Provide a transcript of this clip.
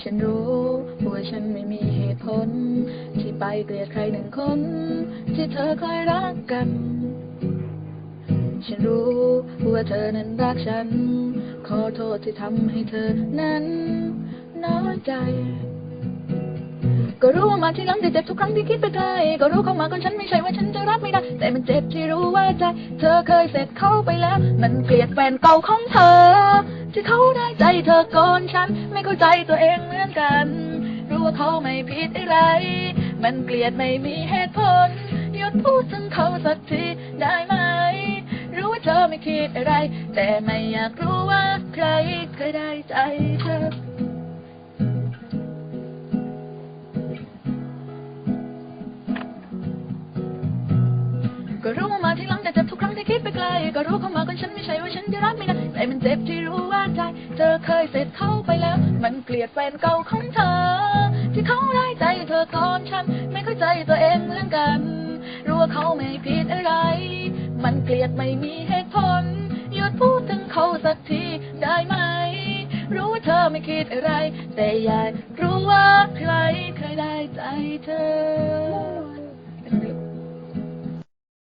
ฉันรู้ว่าฉันไม่มีเหตุผล ที่ไปเกลียดใครหนึ่งคน ที่เธอเคยรักกัน ฉันรู้ว่าเธอนั้นรักฉัน ขอโทษที่ทำให้เธอนั้นน้อยใจ ก็รู้ว่ามาที่หลังจะเจ็บทุกครั้งที่คิดไปไกลก็รู้เข้ามาก่อนฉันไม่ใช่ว่าฉันจะรับไม่ได้ แต่มันเจ็บที่รู้ว่าใจ เธอเคยเสร็จเข้าไปแล้ว มันเกลียดแฟนเก่าของเธอ ที่เขาได้ใจเธอก่อนฉัน ไม่เข้าใจตัวเองเหมือนกัน รู้ว่าเขาไม่ผิดอะไร มันเกลียดไม่มีเหตุผลหยุดพูดถึงเขาสักทีได้ไหม รู้ว่าเธอไม่คิดอะไร แต่ไม่อยากรู้ว่าใครเคยได้ใจเธอก็รู้ว่ามาที่หลังแต่เจ็บทุกครั้งที่คิดไปไกล ก็รู้เข้ามา ใจ เธอเคยเสร็จเข้าไปแล้ว มันเกลียดแฟนเก่าของเธอ ที่เขาได้ใจเธอก่อนฉัน ไม่เข้าใจตัวเองเหมือนกัน รู้ว่าเขาไม่ผิดอะไร มันเกลียดไม่มีเหตุผล หยุดพูดถึงเขาสักทีได้ไหม รู้ว่าเธอไม่คิดอะไร แต่อยากรู้ว่าใครเคยได้ใจเธอ